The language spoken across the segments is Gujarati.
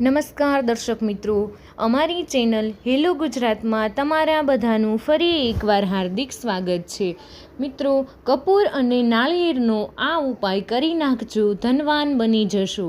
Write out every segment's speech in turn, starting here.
નમસ્કાર દર્શક મિત્રો, અમારી ચેનલ હેલો ગુજરાતમાં તમારા બધાનું ફરી એકવાર હાર્દિક સ્વાગત છે. મિત્રો, કપૂર અને નાળિયેરનો આ ઉપાય કરી નાખજો, ધનવાન બની જશો.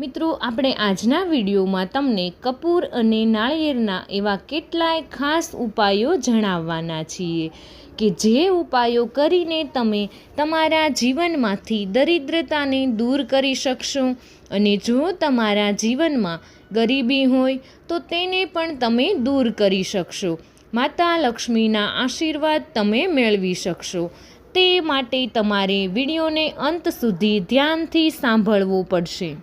મિત્રો, આપણે આજના વિડીયોમાં તમને કપૂર અને નાળિયેરના એવા કેટલાય ખાસ ઉપાયો જણાવવાના છીએ. કે જે ઉપાયો કરીને તમે તમારા જીવનમાંથી દરિદ્રતાને દૂર કરી શકશો. અને જો તમારા જીવનમાં ગરીબી હોય, તો તેને પણ તમે દૂર કરી શકશો. માતા લક્ષ્મીના આશીર્વાદ તમે મેળવી શકશો. તે માટે તમારે વિડીયોને અંત સુધી ધ્યાનથી સાંભળવો પડશે.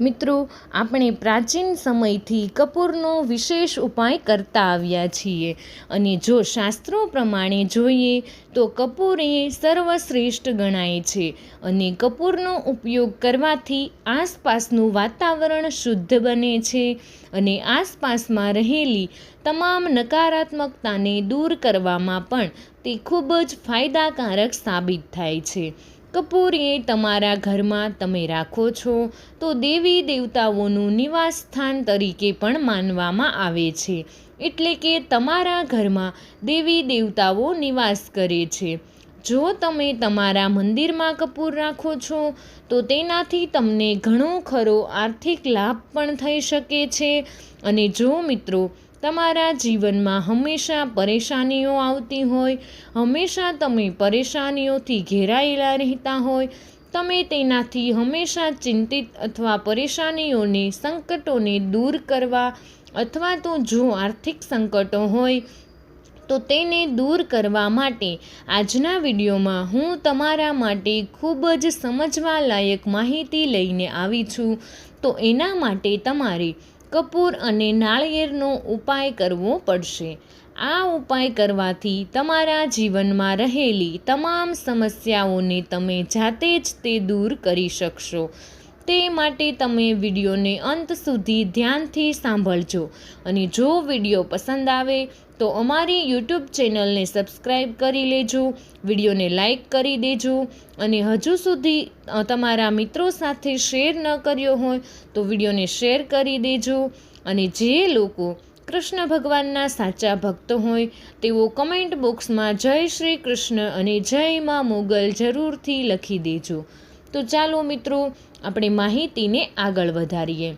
મિત્રો, આપણે પ્રાચીન સમયથી કપૂરનો વિશેષ ઉપાય કરતા આવ્યા છીએ. અને જો શાસ્ત્રો પ્રમાણે જોઈએ, તો કપૂર એ સર્વશ્રેષ્ઠ ગણાય છે અને કપૂરનો ઉપયોગ કરવાથી આસપાસનું વાતાવરણ શુદ્ધ બને છે અને આસપાસમાં રહેલી તમામ નકારાત્મકતાને દૂર કરવામાં પણ તે ખૂબ જ ફાયદાકારક સાબિત થાય છે. કપૂર એ તમારા ઘરમાં તમે રાખો છો તો દેવી દેવતાઓનું નિવાસ સ્થાન તરીકે પણ માનવામાં આવે છે. એટલે કે તમારા ઘરમાં દેવી દેવતાઓ નિવાસ કરે છે. જો તમે તમારા મંદિરમાં કપૂર રાખો છો, તો તેનાથી તમને ઘણો ખરો આર્થિક લાભ પણ થઈ શકે છે. અને જો મિત્રો તમારા જીવનમાં હંમેશા પરેશાનીઓ આવતી હોય, હંમેશા તમે પરેશાનીઓથી ઘેરાયેલા રહેતા હોય, તમે તેનાથી હંમેશા ચિંતિત અથવા પરેશાનીઓને, સંકટોને દૂર કરવા અથવા તો જો આર્થિક સંકટો હોય, તો તેને દૂર કરવા માટે આજના વિડીયોમાં હું તમારા માટે ખૂબ જ સમજવા લાયક માહિતી લઈને આવી છું. તો એના માટે તમારે કપૂર અને નાળિયેરનો ઉપાય કરવો પડશે. આ ઉપાય કરવાથી તમારા જીવનમાં રહેલી તમામ સમસ્યાઓને તમે જાતે જ તે દૂર કરી શકશો. તે માટે તમે વિડીયોને અંત સુધી ધ્યાનથી સાંભળજો અને જો વીડિયો પસંદ આવે તો અમારી યુટ્યુબ ચેનલને સબસ્ક્રાઈબ કરી લેજો, વિડીયોને લાઈક કરી દેજો અને હજુ સુધી તમારા મિત્રો સાથે શેર ન કર્યો હોય તો વિડીયોને શેર કરી દેજો અને જે લોકો કૃષ્ણ ભગવાનના સાચા ભક્ત હોય તેઓ કમેન્ટ બોક્સમાં જય શ્રી કૃષ્ણ અને જય માં મોગલ જરૂરથી લખી દેજો. તો ચાલો મિત્રો, આપણે માહિતીને આગળ વધારીએ.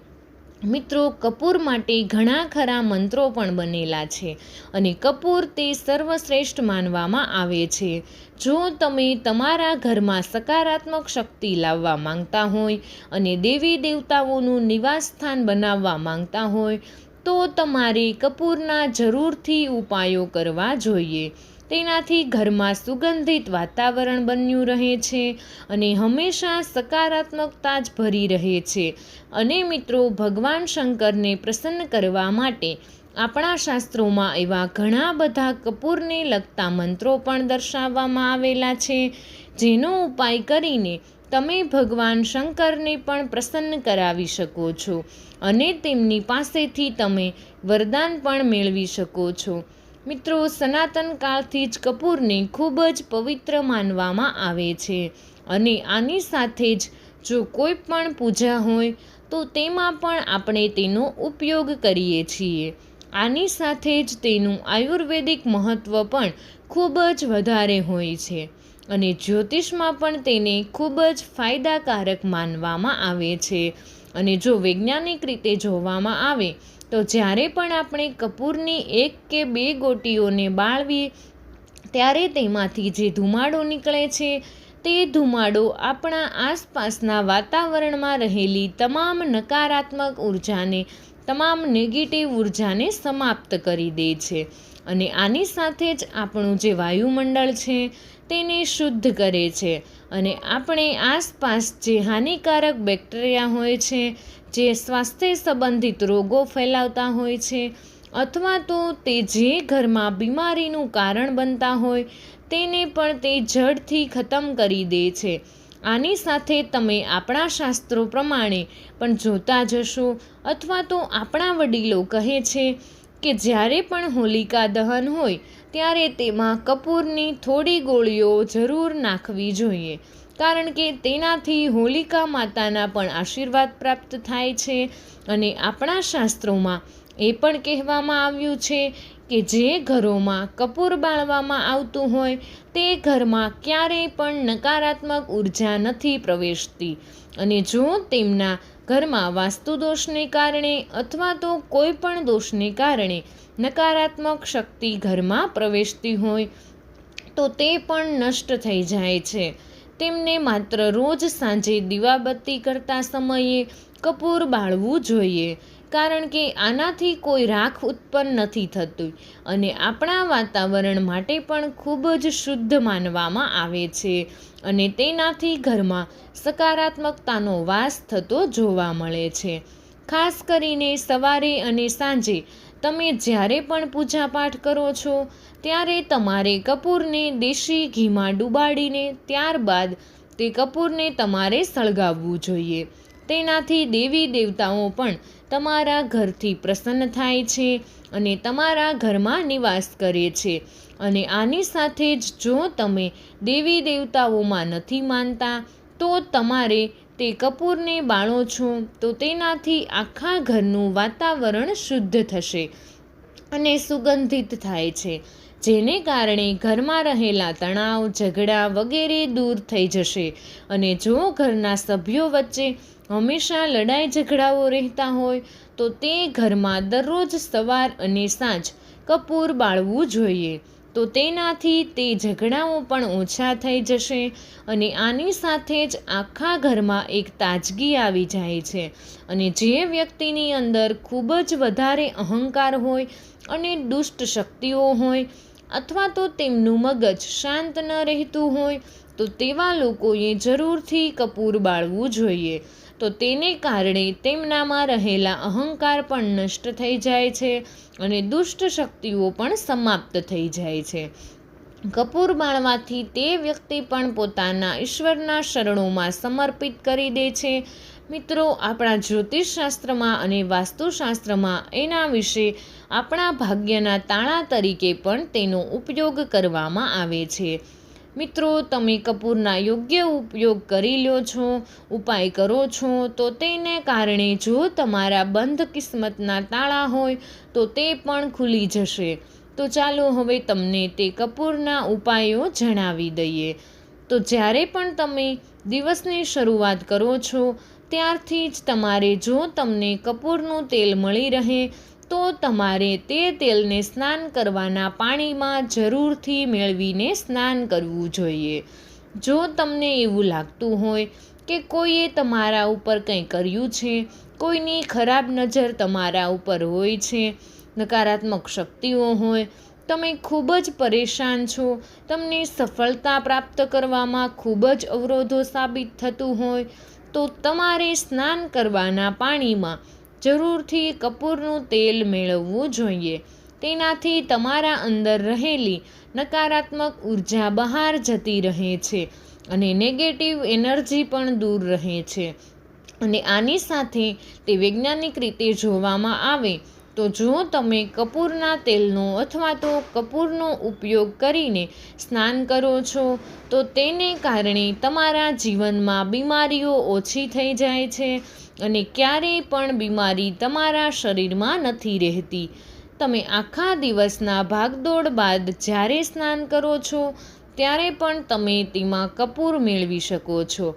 મિત્રો, કપૂર માટે ઘણા ખરા મંત્રો પણ બનેલા છે અને કપૂર તે સર્વશ્રેષ્ઠ માનવામાં આવે છે. જો તમે તમારા ઘરમાં સકારાત્મક શક્તિ લાવવા માંગતા હોય અને દેવી દેવતાઓનું નિવાસસ્થાન બનાવવા માંગતા હોય, તો તમારે કપૂરના જરૂરથી ઉપાયો કરવા જોઈએ. તેનાથી ઘરમાં સુગંધિત વાતાવરણ બન્યું રહે છે અને હંમેશા સકારાત્મકતા જ ભરી રહે છે. અને મિત્રો, ભગવાન શંકરને પ્રસન્ન કરવા માટે આપણા શાસ્ત્રોમાં એવા ઘણા બધા કપૂરને લગતા મંત્રો પણ દર્શાવવામાં આવેલા છે. જેનો ઉપાય કરીને તમે ભગવાન શંકરને પણ પ્રસન્ન કરાવી શકો છો અને તેમની પાસેથી તમે વરદાન પણ મેળવી શકો છો. મિત્રો, સનાતન કાળથી જ કપૂરને ખૂબ જ પવિત્ર માનવામાં આવે છે. અને આની સાથે જ જો કોઈ પણ પૂજા હોય, તો તેમાં પણ આપણે તેનો ઉપયોગ કરીએ છીએ. આની સાથે જ તેનું આયુર્વેદિક મહત્ત્વ પણ ખૂબ જ વધારે હોય છે અને જ્યોતિષમાં પણ તેને ખૂબ જ ફાયદાકારક માનવામાં આવે છે. અને જો વૈજ્ઞાનિક રીતે જોવામાં આવે તો જ્યારે પણ આપણે કપૂરની એક કે બે ગોટીઓને બાળવીએ, ત્યારે તેમાંથી જે ધુમાડો નીકળે છે, તે ધુમાડો આપણા આસપાસના વાતાવરણમાં રહેલી તમામ નકારાત્મક ઉર્જાને, તમામ નેગેટિવ ઉર્જાને સમાપ્ત કરી દે છે. અને આની સાથે જ આપણું જે વાયુમંડળ છે તેને શુદ્ધ કરે છે અને આપણે આસપાસ જે હાનિકારક બેક્ટેરિયા હોય છે, જે સ્વાસ્થ્ય સંબંધિત રોગો ફેલાવતા હોય છે, અથવા તો તે જે ઘરમાં બીમારીનું કારણ બનતા હોય, તેને પણ તે જડથી ખતમ કરી દે છે. આની સાથે તમે આપણા શાસ્ત્રો પ્રમાણે પણ જોતા જશો, અથવા તો આપણા વડીલો કહે છે કે જ્યારે પણ હોલિકા દહન હોય ત્યારે તેમાં કપૂરની થોડી ગોળીઓ જરૂર નાખવી જોઈએ. કારણ કે તેનાથી હોલિકા માતાના પણ આશીર્વાદ પ્રાપ્ત થાય છે અને આપણા શાસ્ત્રોમાં એ પણ કહેવામાં આવ્યું છે કે જે ઘરોમાં કપૂર બાળવામાં આવતું હોય તે ઘરમાં ક્યારેય પણ નકારાત્મક ઊર્જા નથી પ્રવેશતી. અને જો તેમના ઘરમાં વાસ્તુ દોષને કારણે અથવા તો કોઈ પણ દોષને કારણે નકારાત્મક શક્તિ ઘરમાં પ્રવેશતી હોય, તો તે પણ નષ્ટ થઈ જાય છે. તેમને માત્ર રોજ સાંજે દીવાબત્તી કરતા સમયે કપૂર બાળવું જોઈએ. કારણ કે આનાથી કોઈ રાખ ઉત્પન્ન નથી થતું અને આપણા વાતાવરણ માટે પણ ખૂબ જ શુદ્ધ માનવામાં આવે છે અને તેનાથી ઘરમાં સકારાત્મકતાનો વાસ થતો જોવા મળે છે. ખાસ કરીને સવારે અને સાંજે તમે જ્યારે પણ પૂજાપાઠ કરો છો, ત્યારે તમારે કપૂરને દેશી ઘીમાં ડુબાડીને ત્યારબાદ તે કપૂરને તમારે સળગાવવું જોઈએ. તેનાથી દેવી દેવતાઓ પણ તમારા ઘરથી પ્રસન્ન થાય છે અને તમારા ઘરમાં નિવાસ કરે છે. અને આની સાથે જ જો તમે દેવી દેવતાઓમાં નથી માનતા, તો તમારે તે કપૂરને બાળો છો, તો તેનાથી આખા ઘરનું વાતાવરણ શુદ્ધ થશે અને સુગંધિત થાય છે. જેને કારણે ઘરમાં રહેલા તણાવ, ઝઘડા વગેરે દૂર થઈ જશે. અને જો ઘરના સભ્યો વચ્ચે હંમેશા લડાઈ ઝઘડાઓ રહેતા હોય, તો તે ઘરમાં દરરોજ સવાર અને સાંજ કપૂર બાળવું જોઈએ. તો તેનાથી તે ઝઘડાઓ પણ ઓછા થઈ જશે અને આની સાથે જ આખા ઘરમાં એક તાજગી આવી જાય છે. અને જે વ્યક્તિની અંદર ખૂબ જ વધારે અહંકાર હોય અને દુષ્ટ શક્તિઓ હોય અથવા તો તેમનું મગજ શાંત ન રહેતું હોય, તો તેવા લોકોએ જરૂરથી કપૂર બાળવું જોઈએ. તો તેને કારણે તેમનામાં રહેલા અહંકાર પણ નષ્ટ થઈ જાય છે અને દુષ્ટ શક્તિઓ પણ સમાપ્ત થઈ જાય છે. કપૂર બાળવાથી તે વ્યક્તિ પણ પોતાના ઈશ્વરના શરણોમાં સમર્પિત કરી દે છે મિત્રો, આપણા જ્યોતિષશાસ્ત્રમાં અને વાસ્તુશાસ્ત્રમાં એના વિશે આપણા ભાગ્યના તાળા તરીકે પણ તેનો ઉપયોગ કરવામાં આવે છે. મિત્રો, તમે કપૂરના યોગ્ય ઉપયોગ કરી લો છો, ઉપાય કરો છો, તો તેને કારણે જો તમારા બંધ કિસ્મતના તાળા હોય, તો તે પણ ખુલી જશે. તો ચાલો હવે તમને તે કપૂરના ઉપાયો જણાવી દઈએ. તો જ્યારે પણ તમે દિવસની શરૂઆત કરો છો ત્યારથી જ તમારે જો તમને કપૂરનું તેલ મળી રહે, તો તમારે તે તેલને સ્નાન કરવાના પાણીમાં જરૂરથી મેળવીને સ્નાન કરવું જોઈએ. જો તમને એવું લાગતું હોય કે કોઈએ તમારા ઉપર કંઈ કર્યું છે, કોઈની ખરાબ નજર તમારા ઉપર હોય છે, નકારાત્મક શક્તિઓ હોય, તમે ખૂબ જ પરેશાન છો, તમને સફળતા પ્રાપ્ત કરવામાં ખૂબ જ અવરોધો સાબિત થતું હોય તો તમારે સ્નાન કરવાના પાણીમાં જરૂરથી કપૂરનું તેલ મેળવવું જોઈએ. તેનાથી તમારા અંદર રહેલી નકારાત્મક ઊર્જા બહાર જતી રહે છે અને નેગેટિવ એનર્જી પણ દૂર રહે છે. અને આની સાથે તે વૈજ્ઞાનિક રીતે જોવામાં આવે તો જો તમે કપૂરના તેલનો અથવા તો કપૂરનો ઉપયોગ કરીને સ્નાન કરો છો, તો તેને કારણે તમારા જીવનમાં બીમારીઓ ઓછી થઈ જાય છે અને ક્યારેય પણ બીમારી તમારા શરીરમાં નથી રહેતી. તમે આખા દિવસના ભાગદોડ બાદ જ્યારે સ્નાન કરો છો, ત્યારે પણ તમે તેમાં કપૂર મેળવી શકો છો,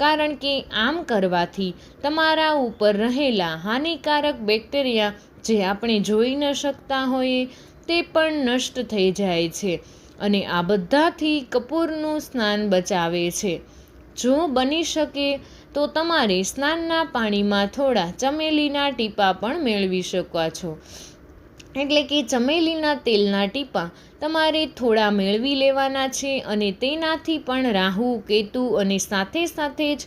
કારણ કે આમ કરવાથી તમારા ઉપર રહેલા હાનિકારક બેક્ટેરિયા જે આપણે જોઈ ન શકતા હોઈએ, તે પણ નષ્ટ થઈ જાય છે અને આ બધાથી કપૂરનું સ્નાન બચાવે છે. જો બની શકે તો તમારે સ્નાનના પાણીમાં થોડા ચમેલીના ટીપા પણ મેળવી શકો છો. એટલે કે ચમેલીના તેલના ટીપા તમારે થોડા મેળવી લેવાના છે અને તેનાથી પણ રાહુ, કેતુ અને સાથે સાથે જ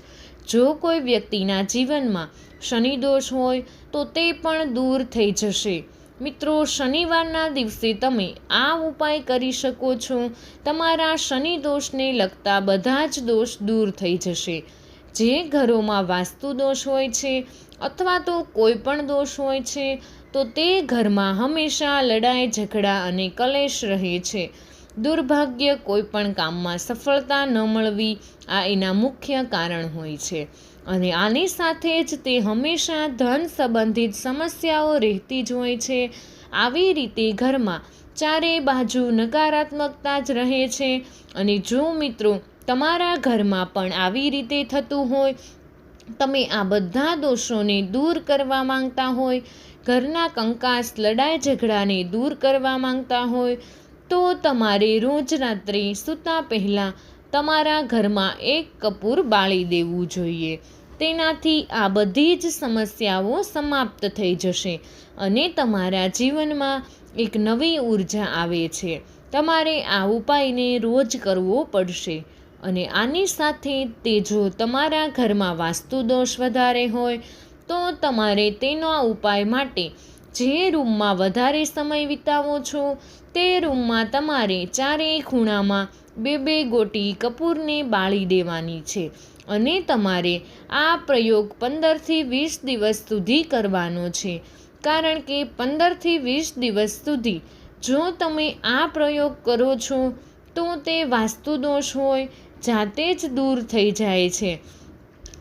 જો કોઈ વ્યક્તિના જીવનમાં શનિદોષ હોય, તો તે પણ દૂર થઈ જશે. મિત્રો, શનિવારના દિવસે તમે આ ઉપાય કરી શકો છો. તમારા શનિ દોષને લગતા બધા જ દોષ દૂર થઈ જશે. જે ઘરોમાં વાસ્તુ દોષ હોય છે અથવા તો કોઈ પણ દોષ હોય છે, તો તે ઘરમાં હંમેશા લડાઈ, ઝઘડા અને કલેશ રહે છે. દુર્ભાગ્ય કોઈ પણ કામમાં સફળતા ન મળવી આ એના મુખ્ય કારણ હોય છે. અને આની સાથે જ તે હંમેશા ધન સંબંધિત સમસ્યાઓ રહેતી જ હોય છે. આવી રીતે ઘરમાં ચારે બાજુ નકારાત્મકતા જ રહે છે અને જો મિત્રો તમારા ઘરમાં પણ આવી રીતે થતું હોય, તમે આ બધા દોષોને દૂર કરવા માંગતા હોય, ઘરના કંકાસ લડાઈ ઝઘડાને દૂર કરવા માંગતા હોય તો તમારે રોજ રાત્રે સૂતા પહેલાં તમારા ઘરમાં એક કપૂર બાળી દેવું જોઈએ. તેનાથી આ બધી જ સમસ્યાઓ સમાપ્ત થઈ જશે અને તમારા જીવનમાં એક નવી ઊર્જા આવે છે. તમારે આ ઉપાયને રોજ કરવો પડશે અને આની સાથે તે જો તમારા ઘરમાં વાસ્તુ દોષ વધારે હોય તો તમારે તેનો ઉપાય માટે જે રૂમમાં વધારે સમય વિતાવો છો તે રૂમમાં તમારે ચારેય ખૂણામાં બે બે ગોટી કપૂરને બાળી દેવાની છે અને તમારે આ પ્રયોગ પંદરથી વીસ દિવસ સુધી કરવાનો છે. કારણ કે પંદરથી વીસ દિવસ સુધી જો તમે આ પ્રયોગ કરો છો તો તે વાસ્તુ દોષ હોય, જાતે જ દૂર થઈ જાય છે.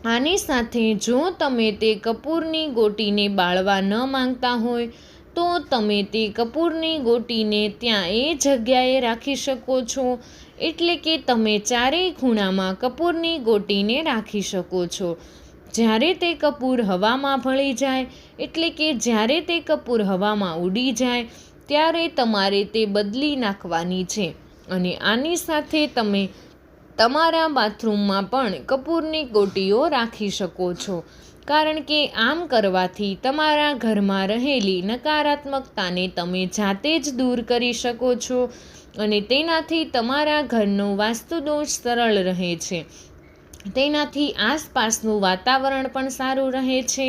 આની સાથે જો તમે તે કપૂરની ગોટીને બાળવા ન માંગતા હોય, તો તમે તે કપૂરની ગોટીને ત્યાં એ જગ્યાએ રાખી શકો છો. એટલે કે તમે ચારેય ખૂણામાં કપૂરની ગોટીને રાખી શકો છો. જ્યારે તે કપૂર હવામાં ભળી જાય, એટલે કે જ્યારે તે કપૂર હવામાં ઉડી જાય, ત્યારે તમારે તે બદલી નાખવાની છે. અને આની સાથે તમે તમારા બાથરૂમમાં પણ કપૂરની ગોટીઓ રાખી શકો છો. કારણ કે આમ કરવાથી તમારા ઘરમાં રહેલી નકારાત્મકતાને તમે જાતે જ દૂર કરી શકો છો અને તેનાથી તમારા ઘરનો વાસ્તુદોષ સરળ રહે છે. તેનાથી આસપાસનું વાતાવરણ પણ સારું રહે છે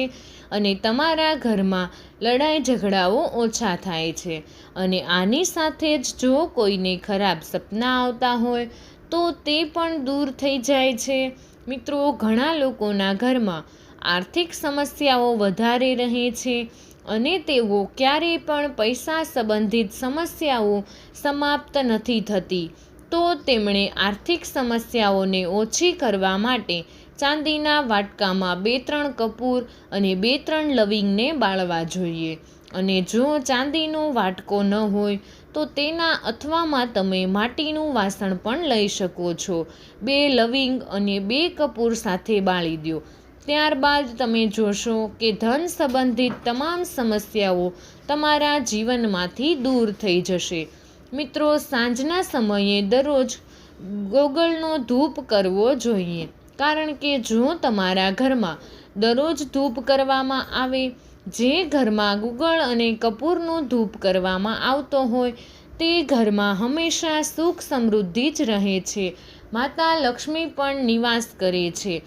અને તમારા ઘરમાં લડાઈ ઝઘડાઓ ઓછા થાય છે. અને આની સાથે જ જો કોઈને ખરાબ સપના આવતા હોય તો તે પણ દૂર થઈ જાય છે. મિત્રો, ઘણા લોકોના ઘરમાં આર્થિક સમસ્યાઓ વધારે રહે છે અને તેઓ ક્યારેય પણ પૈસા સંબંધિત સમસ્યાઓ સમાપ્ત નથી થતી. તો તેમણે આર્થિક સમસ્યાઓને ઓછી કરવા માટે ચાંદીના વાટકામાં બે ત્રણ કપૂર અને બે ત્રણ લવિંગને બાળવા જોઈએ. અને જો ચાંદીનો વાટકો ન હોય તો તેના અથવામાં તમે માટીનું વાસણ પણ લઈ શકો છો. બે લવિંગ અને બે કપૂર સાથે બાળી દો. ત્યારબાદ તમે જોશો કે ધન સંબંધિત તમામ સમસ્યાઓ તમારા જીવનમાંથી દૂર થઈ જશે. મિત્રો, સાંજના સમયે દરરોજ ગોગળનો ધૂપ કરવો જોઈએ. કારણ કે જો તમારા ઘરમાં દરરોજ ધૂપ કરવામાં આવે જે ઘરમાં ગુગળ અને કપૂરનો ધૂપ કરવામાં આવતો હોય, તે ઘરમાં હંમેશા સુખ સમૃદ્ધિ જ રહે છે. માતા લક્ષ્મી પણ નિવાસ કરે છે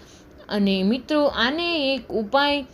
અને મિત્રો, આને એક ઉપાય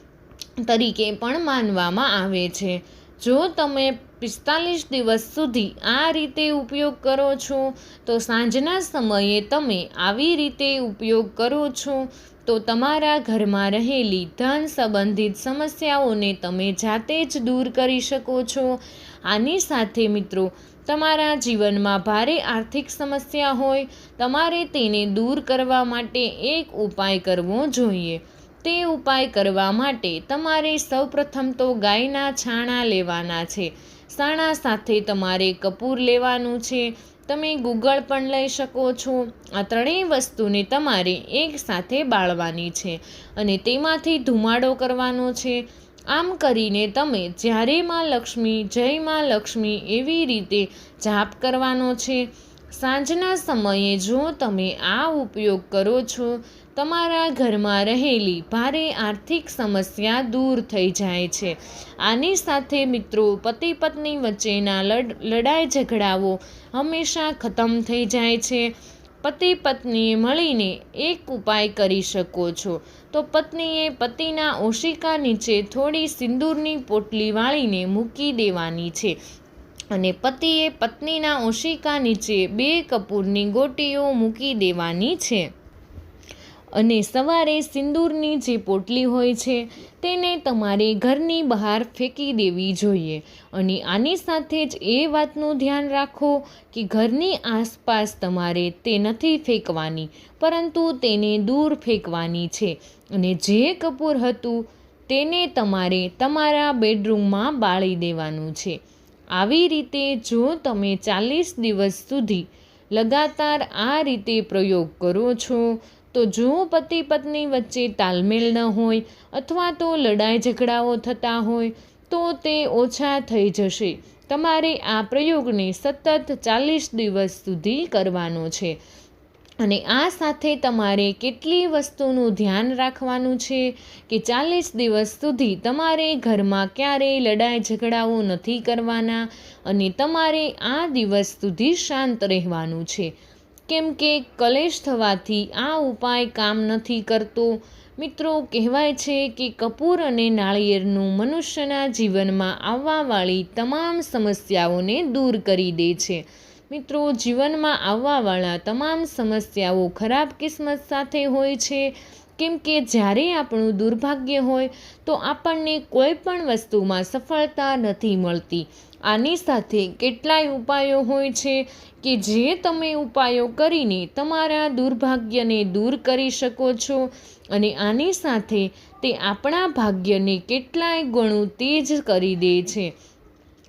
તરીકે પણ માનવામાં આવે છે. જો તમે પિસ્તાલીસ દિવસ સુધી આ રીતે ઉપયોગ કરો છો? તો સાંજના સમયે તમે આવી રીતે ઉપયોગ કરો છો? તો તમારા ઘરમાં રહેલી ધન સંબંધિત સમસ્યાઓને તમે જાતે જ દૂર કરી શકો છો. આની સાથે મિત્રો, તમારા જીવનમાં ભારે આર્થિક સમસ્યા હોય, તમારે તેને દૂર કરવા માટે એક ઉપાય કરવો જોઈએ. તે ઉપાય કરવા માટે તમારે સૌપ્રથમ તો ગાયના છાણા લેવાના છે. સાણા સાથે તમારે કપૂર લેવાનું છે. તમે ગુગળ પણ લઈ શકો છો. આ ત્રણેય વસ્તુને તમારે એક સાથે બાળવાની છે અને તેમાંથી ધુમાડો કરવાનો છે. આમ કરીને તમે જ્યારે માં લક્ષ્મી, જય માં લક્ષ્મી એવી રીતે જાપ કરવાનો છે. સાંજના સમયે જો તમે આ ઉપયોગ કરો છો, તમારા ઘરમાં રહેલી ભારે આર્થિક સમસ્યા દૂર થઈ જાય છે. આની સાથે મિત્રો પતિ પત્ની વચ્ચેના લડાઈ ઝઘડાઓ હંમેશા ખતમ થઈ જાય છે. પતિ પત્નીએ મળીને એક ઉપાય કરી શકો છો. તો પત્નીએ પતિના ઓશિકા નીચે થોડી સિંદૂરની પોટલી વાળીને મૂકી દેવાની છે. અને પતિએ પત્નીના ઓશિકા નીચે બે કપૂરની ગોટીઓ મૂકી દેવાની છે. અને સવારે સિંદૂરની જે પોટલી હોય છે, તેને તમારે ઘરની બહાર ફેંકી દેવી જોઈએ. અને આની સાથે જ એ વાતનું ધ્યાન રાખો કે ઘરની આસપાસ તમારે તે નથી ફેંકવાની, પરંતુ તેને દૂર ફેંકવાની છે. અને જે કપૂર હતું, તેને તમારે તમારા બેડરૂમમાં બાળી દેવાનું છે. આવી રીતે જો તમે ચાલીસ દિવસ સુધી લગાતાર આ રીતે પ્રયોગ કરો છો, તો જો પતિ પત્ની વચ્ચે તાલમેલ ન હોય અથવા તો લડાઈ ઝઘડાઓ થતા હોય, તો તે ઓછા થઈ જશે. તમારે આ પ્રયોગને સતત ચાલીસ દિવસ સુધી કરવાનો છે. અને આ સાથે તમારે કેટલી વસ્તુનું ધ્યાન રાખવાનું છે કે ચાલીસ દિવસ સુધી તમારે ઘરમાં ક્યારેય લડાઈ ઝઘડાઓ નથી કરવાના અને તમારે આ દિવસ સુધી શાંત રહેવાનું છે. કેમ કે કલેશ થવાથી આ ઉપાય કામ નથી કરતો. મિત્રો, કહેવાય છે કે કપૂર અને નાળિયેરનું મનુષ્યના જીવનમાં આવવાવાળી તમામ સમસ્યાઓને દૂર કરી દે છે. મિત્રો, જીવનમાં આવવાવાળા તમામ સમસ્યાઓ ખરાબ કિસ્મત સાથે હોય છે. કેમ કે જ્યારે આપણું દુર્ભાગ્ય હોય, તો આપણને કોઈ પણ વસ્તુમાં સફળતા નથી મળતી. આની સાથે કેટલાય ઉપાયો હોય છે કે જે તમે ઉપાયો કરીને તમારા દુર્ભાગ્યને દૂર કરી શકો છો અને આની સાથે તે આપણા ભાગ્યને કેટલાય ગણું તેજ કરી દે છે.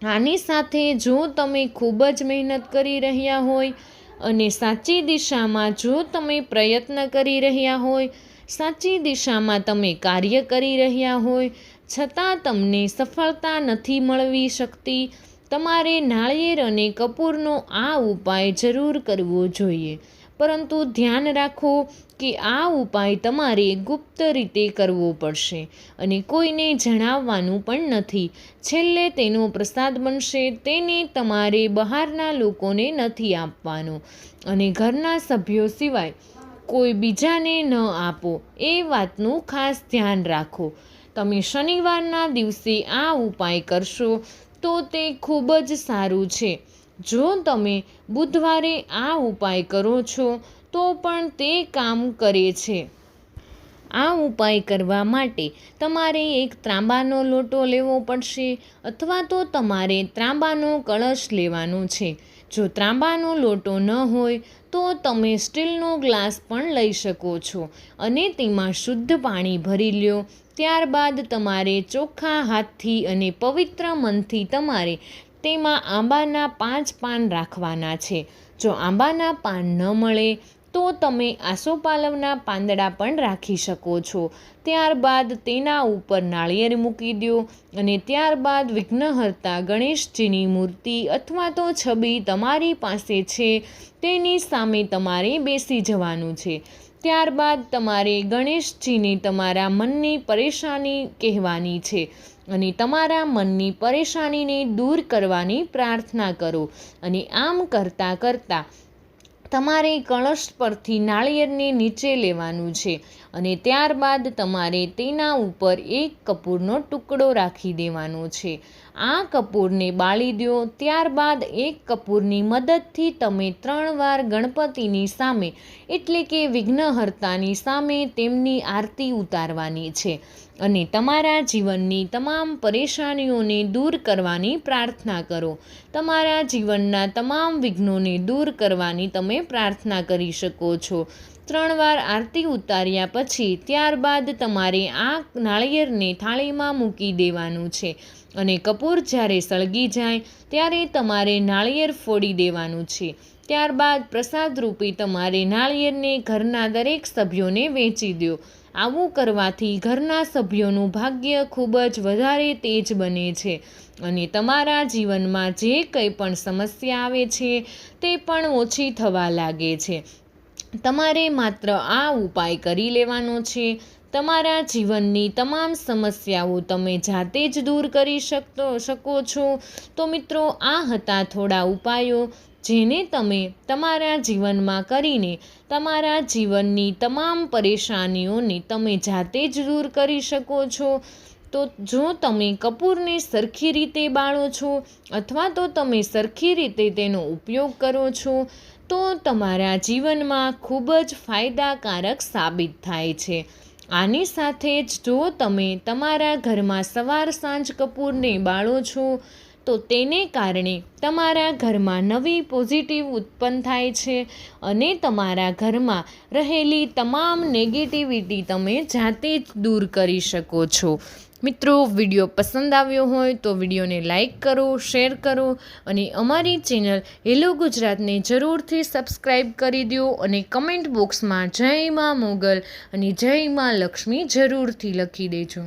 આની સાથે જો તમે ખૂબ જ મહેનત કરી રહ્યા હોય અને સાચી દિશામાં જો તમે પ્રયત્ન કરી રહ્યા હોય, સાચી દિશામાં તમે કાર્ય કરી રહ્યા હોય, છતાં તમને સફળતા નથી મળવી શકતી, તમારે નાળિયેર અને કપૂરનો આ ઉપાય જરૂર કરવો જોઈએ. પરંતુ ધ્યાન રાખો કે આ ઉપાય તમારે ગુપ્ત રીતે કરવો પડશે અને કોઈને જણાવવાનું પણ નથી. છેલ્લે તેનો પ્રસાદ બનશે તેને તમારે બહારના લોકોને નથી આપવાનો અને ઘરના સભ્યો સિવાય કોઈ બીજાને ન આપો. એ વાતનું ખાસ ધ્યાન રાખો. તમે શનિવારના દિવસે આ ઉપાય કરશો તો તે ખૂબ જ સારું છે. જો તમે બુધવારે આ ઉપાય કરો છો, તો પણ તે કામ કરે છે. આ ઉપાય કરવા માટે તમારે એક ત્રાંબાનો લોટો લેવો પડશે અથવા તો તમારે ત્રાંબાનો કળશ લેવાનો છે. જો ત્રાંબાનો લોટો ન હોય, તો તમે સ્ટીલનો ગ્લાસ પણ લઈ શકો છો અને તેમાં શુદ્ધ પાણી ભરી લ્યો. ત્યારબાદ તમારે ચોખ્ખા હાથથી અને પવિત્ર મનથી તમારે તેમાં આંબાના પાંચ પાન રાખવાના છે. જો આંબાના પાન ન મળે, તો તમે આસોપાલવના પાંદડા પણ રાખી શકો છો. ત્યારબાદ તેના ઉપર નાળિયેર મૂકી દો અને ત્યારબાદ વિઘ્નહર્તા ગણેશજીની મૂર્તિ અથવા તો છબી તમારી પાસે છે. તેની સામે તમારે બેસી જવાનું છે. ત્યારબાદ તમારે ગણેશજીને તમારા મનની પરેશાની કહેવાની છે. અને તમારા મનની પરેશાનીને દૂર કરવાની પ્રાર્થના કરો અને આમ કરતાં કરતાં તમારે કળશ પરથી નાળિયેરને નીચે લેવાનું છે. અને ત્યારબાદ તમારે તેના ઉપર એક કપૂરનો ટુકડો રાખી દેવાનો છે. આ કપૂરને બાળી દો, ત્યારબાદ એક કપૂરની મદદથી તમે ત્રણ વાર ગણપતિની સામે, એટલે કે વિઘ્નહર્તાની સામે તેમની આરતી ઉતારવાની છે અને તમારા જીવનની તમામ પરેશાનીઓને દૂર કરવાની પ્રાર્થના કરો. તમારા જીવનના તમામ વિઘ્નોને દૂર કરવાની તમે પ્રાર્થના કરી શકો છો. ત્રણ વાર આરતી ઉતાર્યા પછી ત્યારબાદ તમારે આ નાળિયેરને થાળીમાં મૂકી દેવાનું છે. અને કપૂર જ્યારે સળગી જાય, ત્યારે તમારે નાળિયેર ફોડી દેવાનું છે. ત્યારબાદ પ્રસાદ રૂપી તમારે નાળિયેરને ઘરના દરેક સભ્યોને વેચી દો આવું કરવાથી ઘરના સભ્યોનું ભાગ્ય ખૂબ જ વધારે તેજ બને છે. અને તમારા જીવનમાં જે કંઈ પણ સમસ્યા આવે છે, તે પણ ઓછી થવા લાગે છે. તમારે માત્ર આ ઉપાય કરી લેવાનો છે. તમારા જીવનની તમામ સમસ્યાઓ તમે જાતે જ દૂર કરી શકતો, શકો છો. તો મિત્રો, આ હતા થોડા ઉપાયો જેને તમે તમારા જીવનમાં કરીને તમારા જીવનની તમામ પરેશાનીઓને તમે જાતે જ દૂર કરી શકો છો. તો જો તમે કપૂરને સરખી રીતે બાળો છો અથવા તો તમે સરખી રીતે તેનો ઉપયોગ કરો છો તો તમારા જીવનમાં ખૂબ જ ફાયદાકારક સાબિત થાય છે. આની સાથે જ જો તમે તમારા ઘરમાં સવાર સાંજ કપૂરને બાળો છો, તો તેને કારણે તમારા ઘરમાં નવી પોઝિટિવ ઉત્પન્ન થાય છે અને તમારા ઘરમાં રહેલી તમામ નેગેટિવિટી તમે જાતે જ દૂર કરી શકો છો. મિત્રો, વીડિયો પસંદ આવ્યો હોય તો વિડીયોને લાઈક કરો, શેર કરો અને અમારી ચેનલ હેલો ગુજરાતને જરૂરથી સબસ્ક્રાઈબ કરી દો અને કમેન્ટ બોક્સમાં જય માં મોગલ અને જય માં લક્ષ્મી જરૂરથી લખી દેજો.